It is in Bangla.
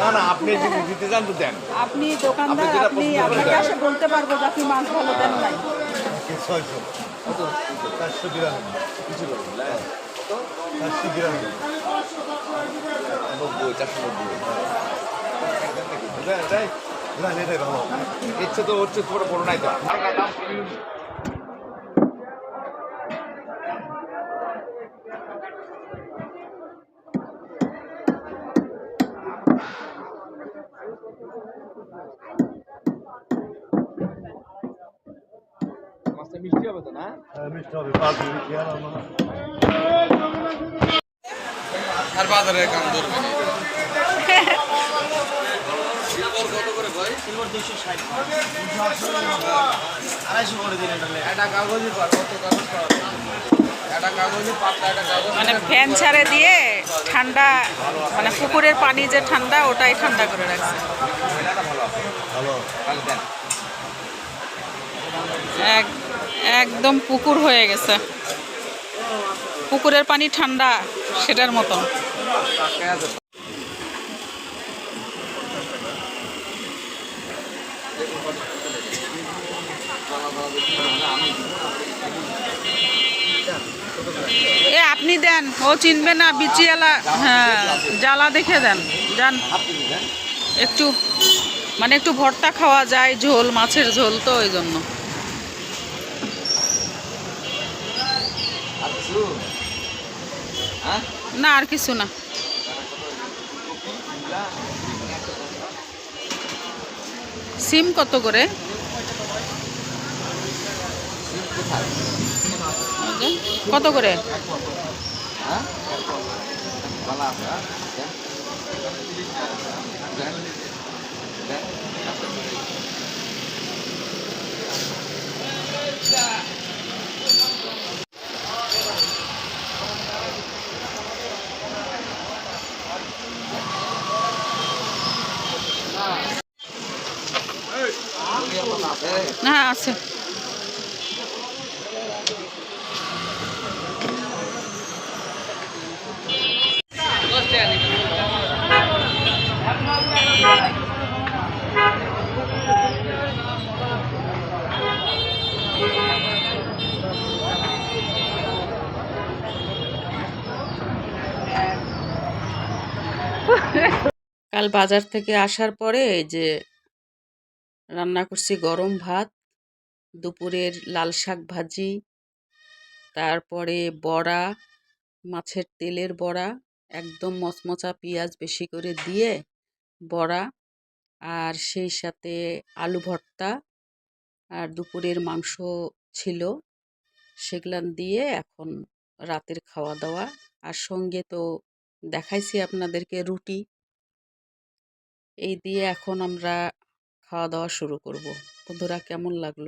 না না আপনি যদি দিতে চান তো দেন আপনি দোকানদার আপনি যেটা আপনি আপনাকে দেন। বলতে পারব যে আপনি মাছ ভালো দেন নাই ছয়শো চারশো বিরানব্বই কিছু করবেন চারশো বিরানব্বই নব্বই চারশো নব্বই এটাই ভালো ইচ্ছে তো হচ্ছে তোমার বড় নাই তো মিষ্টি হবে তো না? হ্যাঁ, মিষ্টি হবে পাঁচ মিনিট আর বাজারে কাম ধরবে পার কত কাগজ পাওয়া কাগজই একটা কাগজ মানে ফ্যান ছাড়ে দিয়ে ঠান্ডা মানে পুকুরের পানি যে ঠান্ডা, ওটাই ঠান্ডা করে রাখছে। একদম পুকুর হয়ে গেছে। পুকুরের পানি ঠান্ডা, সেটার মতন। এ, আপনি দেন। ও চিনবে না, বিচিয়ালা হ্যাঁ জ্বালা দেখে দেন। যান। একটু মানে একটু ভর্তা খাওয়া যায়, ঝোল, মাছের ঝোল তো, ওই জন্য। না, আর কিছু না। সিম কত করে? কত করে? হ্যাঁ আছে। কাল বাজার থেকে আসার পরে যে রান্না করছি গরম ভাত, দুপুরের লাল শাক ভাজি, তারপরে বড়া, মাছের তেলের বড়া, একদম মচমচা পেঁয়াজ বেশি করে দিয়ে বড়া আর সেই সাথে আলু ভর্তা আর দুপুরের মাংস ছিল সেগুলান দিয়ে এখন রাতের খাওয়া দাওয়া। আর সঙ্গে তো দেখাইছি আপনাদেরকে রুটি। এই দিয়ে এখন আমরা খাওয়া দাওয়া শুরু করব। বন্ধুরা কেমন লাগল?